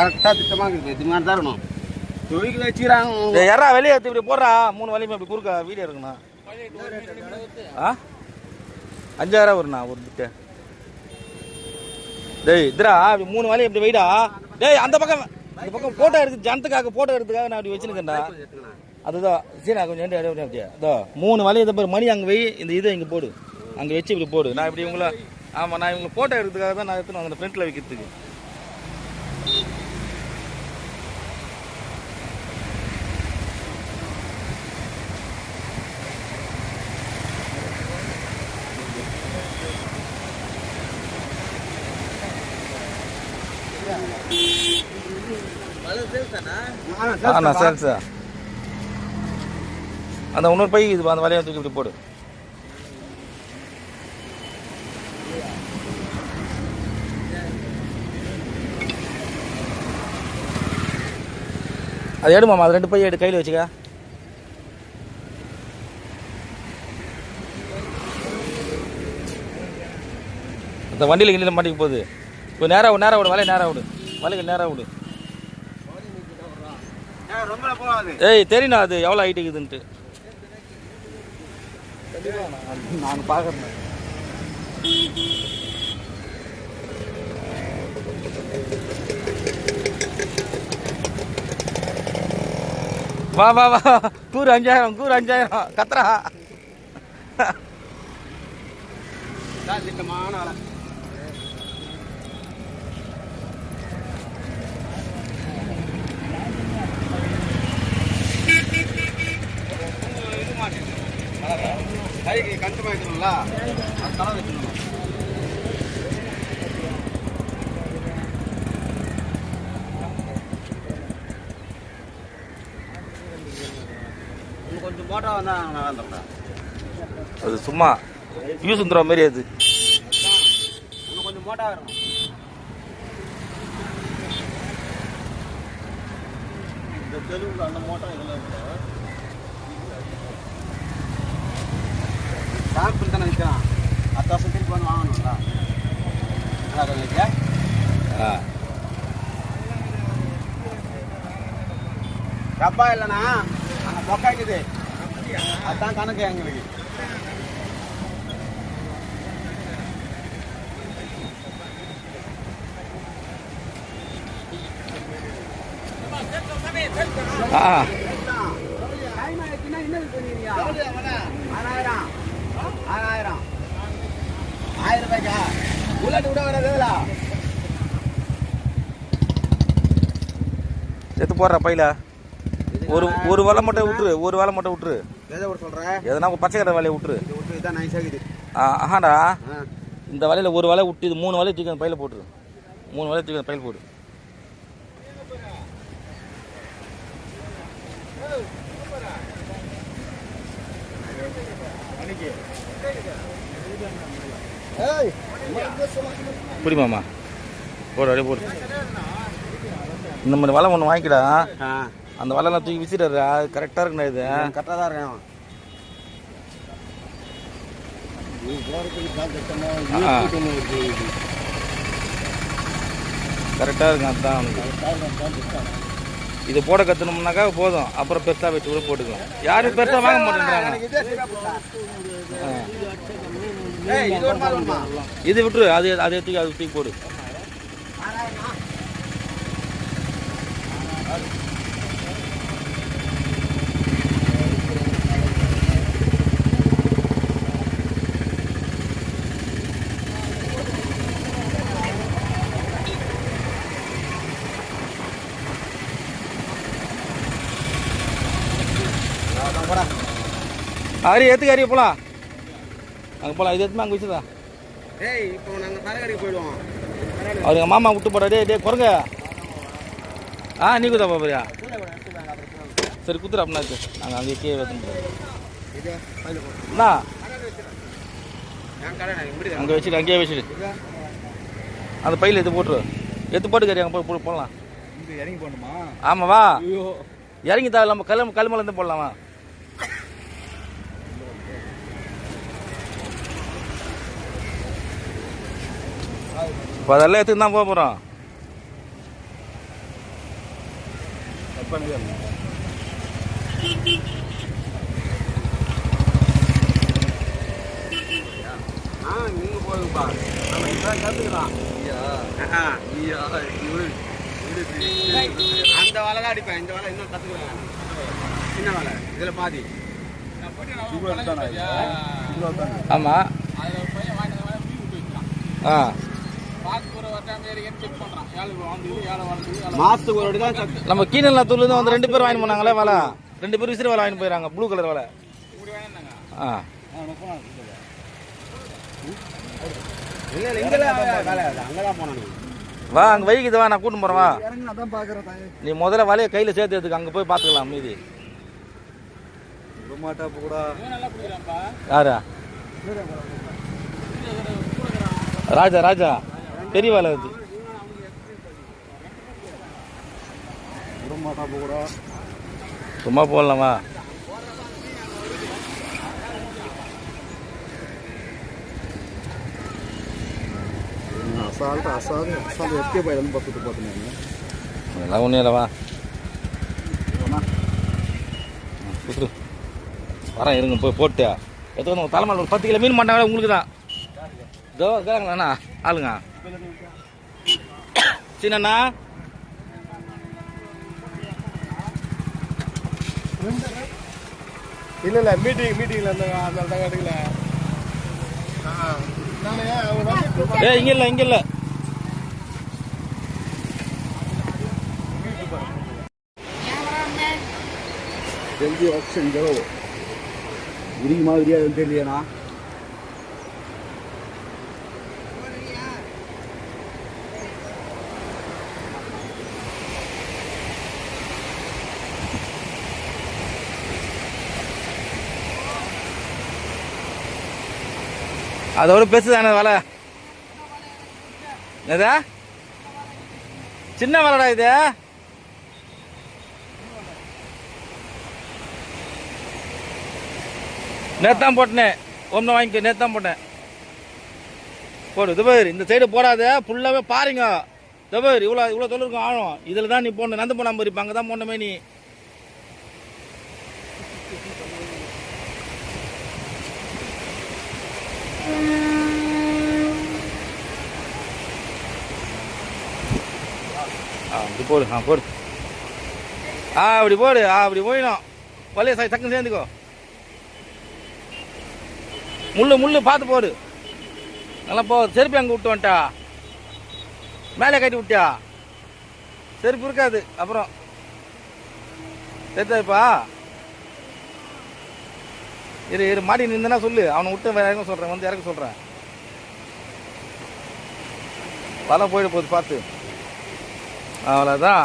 கரெக்டாக திட்டமாக இருக்குது இது மாதிரி தான் இருக்கணும். தொழில் வச்சுக்கிறாங்க. யாரா வெளியே எடுத்து இப்படி போடுறா? மூணு வலையுமே இப்படி குறுக்க வீடியோ இருக்குண்ணா ஆ? அஞ்சாயிரம் வருண்ணா ஒரு பிட்டு டேய் இதுரா இப்படி மூணு வலி இப்படி வைடா. டேய் அந்த பக்கம் இந்த பக்கம் போட்டோ எடுத்து ஜனத்துக்காக போட்டோ எடுத்துக்காக நான் அப்படி வச்சுருக்கேன்டா. அதுதான். சரி கொஞ்சம் ரெண்டு அப்படியே அப்படியே. இதோ மூணு வலி இதை பாரு மணி அங்கே வை இந்த இதை இங்கே போடு. அங்கே வச்சு இப்படி போடு. நான் இப்படி இவங்கள ஆமாம் நான் இவங்களை போட்டோ எடுத்துக்காக தான் நான் எடுத்துன்னு அந்த ஃப்ரண்ட்டில் வைக்கிறதுக்கு. ஆண்ணா சேல்ஸ் அந்த இன்னொரு பை இது அந்த வலையை தூக்கி இப்படி போடு. அது எடுமாமா அது ரெண்டு பை எடு கையில் வச்சுக்க. அந்த வண்டியில் கிண்டியில் மாட்டிக்க போகுது. இப்போ நேராக நேராக விடு வலையை நேராக விடு வலைக்கு நேராக விடு. ஏய் தெரியுண்ணா அது எவ்வளோ ஹைட் இருக்குதுன்ட்டு. நான் பார்க்குறேன் வா வா வா. கூறு அஞ்சாயிரம் கூறு அஞ்சாயிரம். கத்துறா. திட்டமான ஆளை கைக்கு கண்டமாக இருக்கணும்ல அது தலை வைக்கணும். கொஞ்சம் மோட்டா வந்தால் நல்லா இருந்தோம்டா அது சும்மா யூஸ் வந்துடுற மாதிரி அது. இன்னும் கொஞ்சம் மோட்டா இருக்கணும் இந்த தெலுங்குல அந்த மோட்டா இதெல்லாம் சாம்பிள் தானே விற்கிறான் அடுத்த வருஷம் திருப்பி வந்து வாங்கணும்ல நல்லா இல்லையா ஆ டப்பா இல்லைண்ணா. அங்கே மொக்காக்குது அதான் கணக்கு எங்களுக்கு. ஆ. போடுற பையில. ஒரு ஒரு வலை மட்டும் விட்டுரு ஒரு வலை மட்டும் விட்டுரு. எதனா பச்சை கடை வேலையை விட்டுரு. ஆஹாடா. இந்த வலையில் ஒரு வலை விட்டு இது மூணு வலையை தூக்கி அந்த பையில போட்டுரு. மூணு வலையை தூக்கி அந்த பையில போடு. ஏய் புரியுமாம்மா போடு அப்படியே போடு. இந்த மாதிரி வலை ஒன்று வாங்கிக்கடா. அந்த வலைலாம் தூக்கி விசிடுறா. அது கரெக்டாக இருக்குண்ணா இது கரெக்டாக தான் இருக்கேன் ஆ. கரெக்டாக இருக்கும் அதுதான் இது போட கற்றுனோம்னாக்கா போதும். அப்புறம் பெருசாக வச்சு கூட போட்டுக்கலாம். யாரும் பெருசாக வாங்க மாட்டேங்கிறாங்க இது விட்டுரு. அது அதை தூக்கி அது தூக்கி போடு. ஹரி ஏற்றுக்க ஹரி போகலாம் அங்கே போகலாம் இது எடுத்துமே அங்கே வச்சுதா ஏய் இப்போ நாங்கள் தலைகடிக்கு போயிடுவோம். அவர் எங்கள் மாமா விட்டு போடா டே டே குறைங்க ஆ நீ குதா பாப்பறியா சரி குத்துரு அப்படின்னாச்சு நாங்கள் அங்கே கீழே வைக்கணும் நான் அங்கே வச்சுட்டு அங்கேயே வச்சுட்டு அந்த பையில் எடுத்து போட்டுரு. எடுத்து போட்டு கறி அங்கே போய் போடலாம். இறங்கி போடணுமா ஆமாம் வா. இறங்கி தா நம்ம கல் கல்மலேருந்து போடலாமா இப்போ அதெல்லாம் எடுத்துன்னு தான் போக போகிறோம் ஆ நீங்க போதுப்பா. நம்ம இதான் கற்றுக்கலாம் அந்த வலை தான் அடிப்பேன். இந்த வலை இன்னும் கற்றுக்குறேன் சின்ன வலை? இதில் பாதி. ஆமாம் ஆ. நம்ம கீழ தூள்லேருந்து வந்து ரெண்டு பேர் வாங்கி போனாங்களே வலை ரெண்டு பேரும் விசிறி வலை வாங்கி போயிடறாங்க ப்ளூ கலர் வலை ஆ வா அங்கே வைக்குது வா நான் கூட்டின்னு போகிறேன் வா. நீ முதல்ல வலையை கையில் சேர்த்து எடுத்துக்க அங்கே போய் பார்த்துக்கலாம் மீதி. யாரா? ராஜா ராஜா. பெரிய வலை அது. சும்மா போடலாமா? அசால்ட்டு அசால்ட்டு அசால்ட்டு எஸ்கேப் ஆயிடும் பார்த்துட்டு பார்த்துனாங்க அதெல்லாம் ஒன்றும் இல்லைவா சுற்று வரேன் இருங்க போய் போட்டு எத்தோ உங்கள் தலைமையில் ஒரு பத்து கிலோ மீன் மாட்டாங்க உங்களுக்கு தான் இதோ இருக்கிறாங்களா ஆளுங்க. சின்னண்ணா. இல்லை இல்லை மீட்டிங் மீட்டிங்கில் இருந்த அந்த தான் ஏ இங்கே இல்லை இங்கே இல்லை. ஜல்தி ஆப்ஷன் ஜோ இடிக்கு மாதிரியா தெரியலையாண்ணா. அதோட பெருசு தானே வலை. என்னதா? சின்ன வலைடா இது. நேத்தான் போட்டேன். ஒன்று வாங்கிக்க நேத்தான் போட்டேன். போடு துபர் இந்த சைடு போடாத. ஃபுல்லாகவே பாருங்க. துபர் இவ்வளோ இவ்வளோ தொழில் இருக்கும் ஆழம். இதில் தான் நீ போடணும். நந்து போன மாதிரி அங்கே தான் போனமே நீ. அப்படி போடு ஆ போடு. ஆ அப்படி போடு ஆ அப்படி போயிடும். வலைய சாய் டக்குன்னு சேர்ந்துக்கோ. முள்ளு முள்ளு பார்த்து போடு. நல்லா போ செருப்பு அங்கே விட்டு வந்துட்டா? மேலே கட்டி விட்டியா? செருப்பு இருக்காது அப்புறம். சேர்த்தாப்பா இரு இரு மாடி நின்றுனா சொல்லு. அவனை விட்டு வேற இறங்க சொல்கிறேன் வந்து இறக்க சொல்கிறேன் வலை போயிட போகுது பார்த்து. அவ்வளோதான்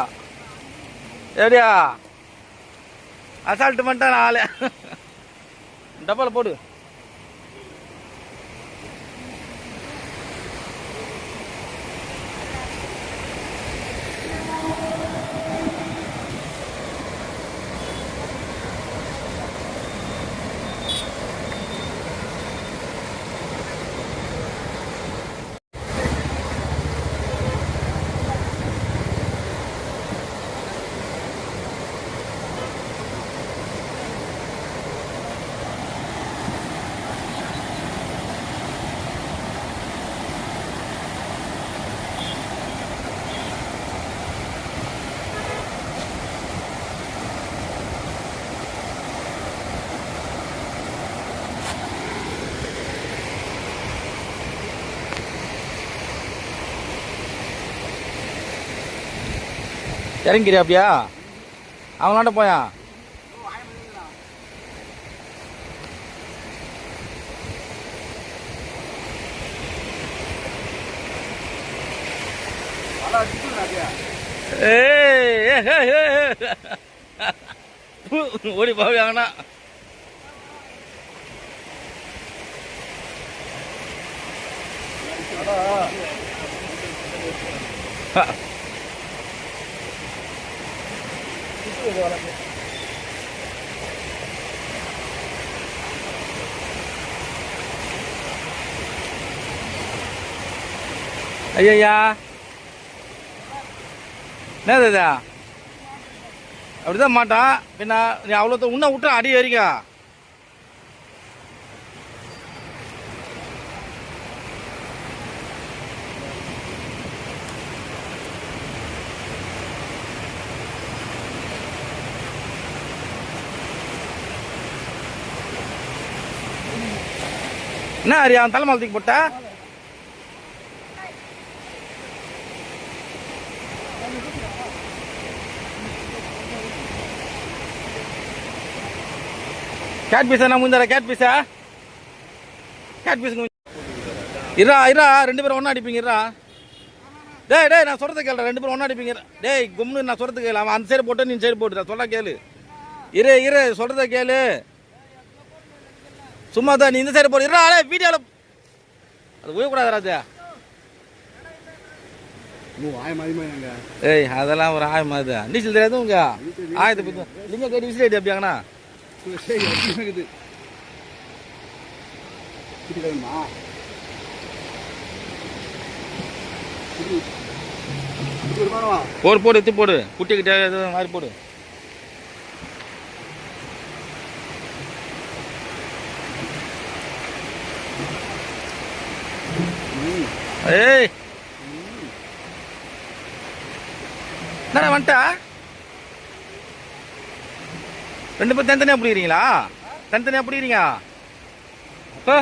எப்படியா? அசால்ட்டு பண்ணிட்டான் ஆளு. டப்பால போடு. இறங்கிறியா அப்படியா அவங்களாண்ட போயா ஓடி போவாங்கண்ணா Ha! இது ஏய். பு, ஐயா என்னது இதா? அப்படிதான் மாட்டான். பின்ன நீ அவ்வளோ உன்ன விட்டு அடி வரைக்கும் என்ன ஹரி அவன் தலைமால தூக்கி போட்டா? கேட் பீஸா நான் முந்தர கேட் பீஸா கேட் பீஸ் இரா இரா ரெண்டு பேரும் ஒன்றா அடிப்பீங்க இரா. டேய் டேய் நான் சொல்றது கேள்ற ரெண்டு பேரும் ஒன்றா அடிப்பீங்க டேய் கும்னு நான் சொல்றது கேளு. அவன் அந்த சைடு போட்டு நீ சைடு போட்டு நான் சொல்ல கேளு. இரு இரு சொல்றத கேளு. சும்மா தான் நீ இந்த சைடு போடுற ஆளே வீடியோவில் அது உயக்கூடாது ராஜா. ஏய் அதெல்லாம் ஒரு ஆயம் அது. நீச்சல் தெரியாது உங்க ஆயத்தை பற்றி லிங்க கட்டி விசில் ஆயிட்டு அப்படியாங்கண்ணா? போடு போடு எத்து போடு. குட்டிக்கிட்ட மாதிரி போடு. ஏய். என்னடா வந்துட்டா ரெண்டு பேரும் தனித்தனியாக பிடிக்கிறீங்களா? தனித்தனியாக பிடிக்கிறீங்க? இப்போ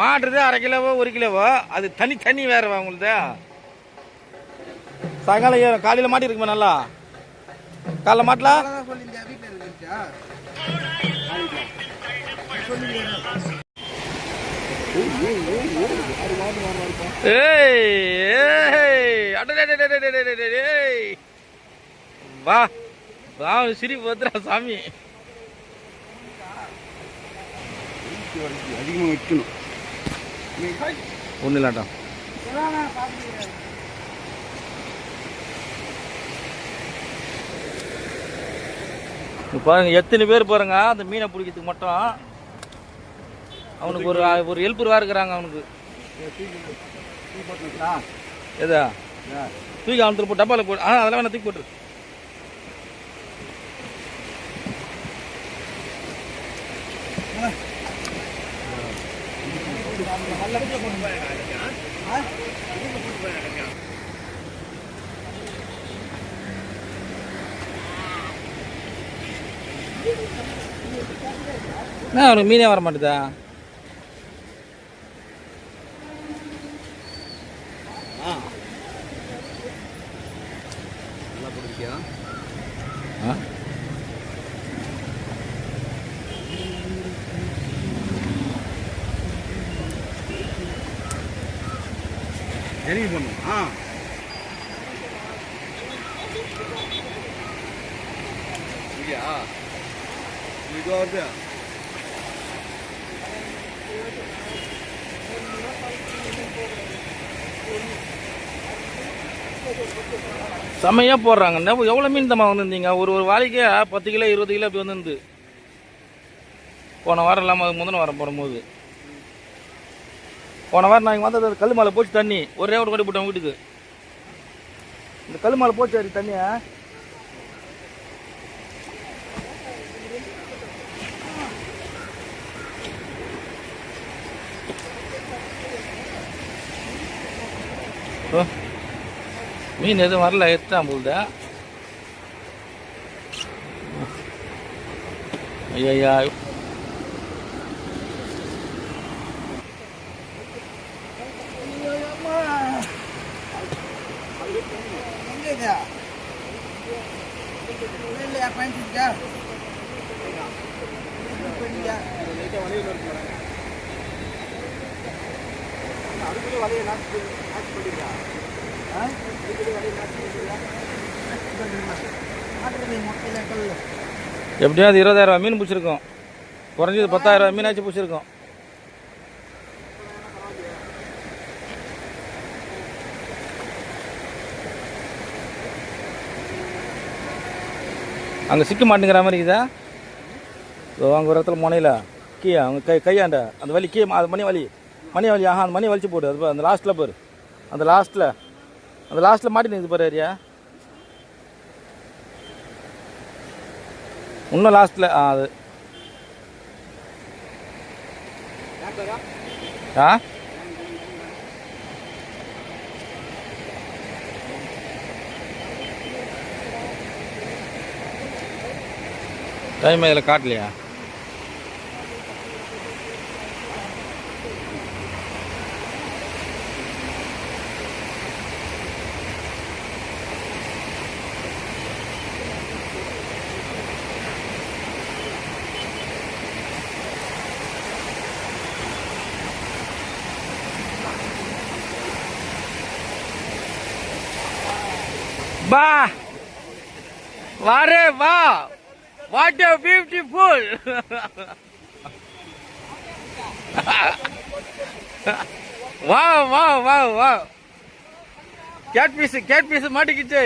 மாடுறது அரை கிலோவோ ஒரு கிலோவோ? அது தனி தனி வேறவா உங்களுது சாயங்காலம் காலையில் மாட்டி இருக்குமா நல்லா? காலைல மாட்டலாம் வா வா சிரிப்பு வந்துடா சாமி. அதிகமாக வைக்கணும் ஒன்றும் இல்லாட்டா இப்ப பாருங்க எத்தனை பேர் பாருங்க அந்த மீனை பிடிக்கிறதுக்கு மட்டும். அவனுக்கு ஒரு ஒரு ஹெல்ப்பர் இருக்கிறாங்க அவனுக்கு. எதா? தூக்கி அவனுக்கு போட்டு டப்பாவில் போட்டு ஆ அதெல்லாம் வேணா தூக்கி போட்டுரு. என்ன அவனுக்கு மீனே வர மாட்டேதா ஆ நல்லா பிடிக்கியா ஆ இறங்கி போடணும் ஆ இல்லையா இது வருது செம்மையாக போடுறாங்க. என்ன எவ்வளோ மீன் தம்மா வந்துருந்தீங்க? ஒரு ஒரு வாழைக்கே பத்து கிலோ இருபது கிலோ அப்படி வந்துருந்து. போன வாரம் இல்லாமல் முந்தின வாரம் போடும்போது. போன வாரம் நான் இங்கே வந்தது கல் மேலே போச்சு தண்ணி. ஒரே ஒரு கொடி போட்டோம் வீட்டுக்கு. இந்த கல் மேலே போச்சு அது தண்ணியை? ஓ மீன் எதுவும் வரல எத்தா போகுதா ஐயா வாங்கிக்கா அதுக்குள்ளே வலையை எப்படியாவது இருபதாயிரம் மீன் பிடிச்சிருக்கோம். குறைஞ்சது பத்தாயிரம் மீனாச்சும் பிடிச்சிருக்கோம். அங்கே சிக்க மாட்டேங்கிற மாதிரி இருக்குதா? இதோ அங்கே ஒரு இடத்துல முனையில். கீழே அவங்க கை கையாண்ட. அந்த வலி கீழே அது மணி வலி. மணி வலி ஆஹா அந்த மணி வலிச்சு போடு. அது அந்த லாஸ்ட்டில் பாரு அந்த லாஸ்ட்டில் அந்த லாஸ்ட்டில் மாட்டி நிற்குது பாரு ஏரியா. இன்னும் லாஸ்ட்டில் ஆ அது. ஆ? டைம் இதில் காட்டலையா பா வாரே வா வாட் a பியூட்டிஃபுல் வா வா வா வா கேட் பீஸ் கேட் பீஸ் மாட்டிக்கிச்சு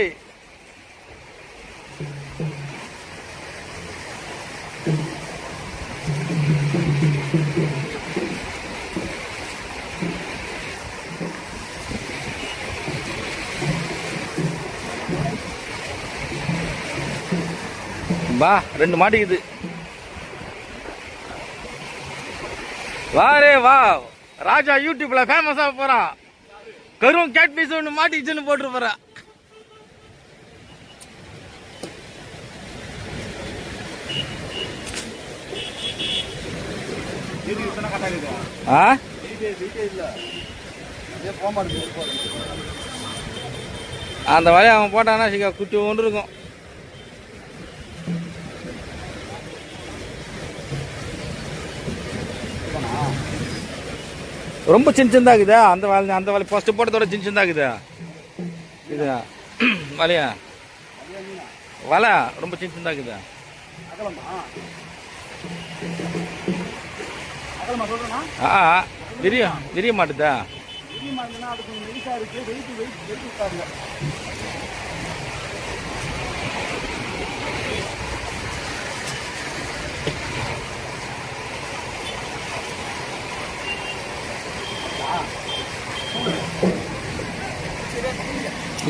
வா ரெண்டு மாட்டிக்குது. வாரே வா. ராஜா யூடியூப்ல ஃபேமஸாக போறான் கரும் கேட் பீஸ் ஒன்று மாட்டிக்கிச்சுன்னு போட்டு போகிறான் ஆ? இல்லை அந்த வழியை அவன் போட்டானா சிக்கா குட்டி ஒன்று இருக்கும். ரொம்ப சின்ன சின்னதாக இருக்குதா. அந்த வலை அந்த வலை ஃபஸ்ட்டு போட்டதோட சின்ன சின்னதாக இருக்குதா. இது வலையா? வலை ரொம்ப சின்ன சின்னதாக இருக்குதா. ஆ விரிய விரிய மாட்டுதா?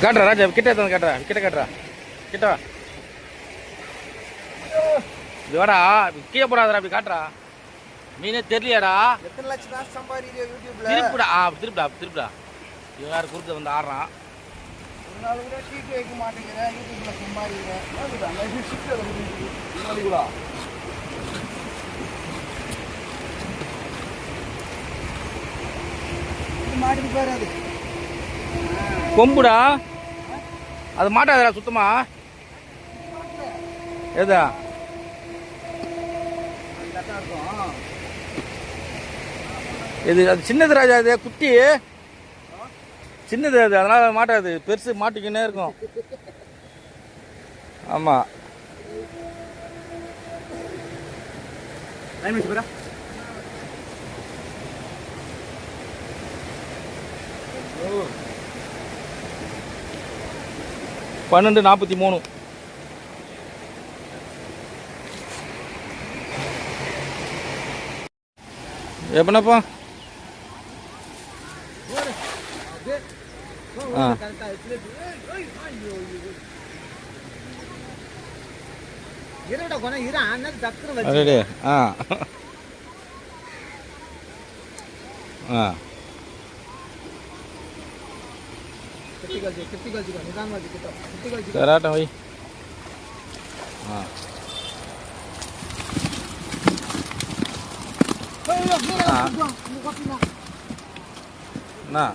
காட்டுறா ராஜா கிட்ட வந்து காட்டுறா கிட்ட காட்டுறா. கிட்ட வா. இது வாடா கீழே போடாதடா அப்படி காட்டுறா. மீனே தெரியலையாடா. எத்தனை லட்சம் தான் சம்பாதிக்கிறியோ யூடியூப்ல திருப்பிடா ஆ திருப்பிடா திருப்பிடா. இவன் யார் குறுக்க வந்து ஆடுறான். ஒரு நாள் கூட சீட்டு வைக்க மாட்டேங்கிறேன் யூடியூப்ல சம்பாதிக்கிறேன் சீட்டு கூட மாட்டுக்கு பாரு அது. கொம்புடா? அது மாட்டாதடா சுத்தமா. இருக்கும் இது அது சின்னது ராஜா இது குட்டி. சின்னது அது அதனால மாட்டாது. பெருசு மாட்டிக்கினே இருக்கும். ஆமா டைம் வச்சு பாரு பன்னெண்டு நாற்பத்தி மூணு. எப்பனப்பா? ஆ. ஆ. ஆ. કરાટા હોય હા ના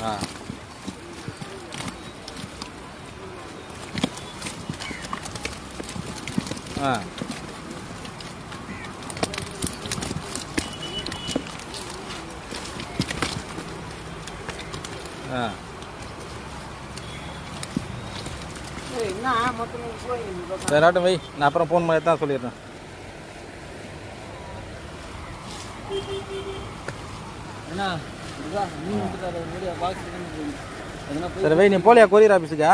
હા હા சராட்டம் வை. நான் அப்புறம் ஃபோன் பண்ணி தான் சொல்லிடுறேன். சரி வை. நீ போலியா கொரியர் ஆஃபீஸுக்கா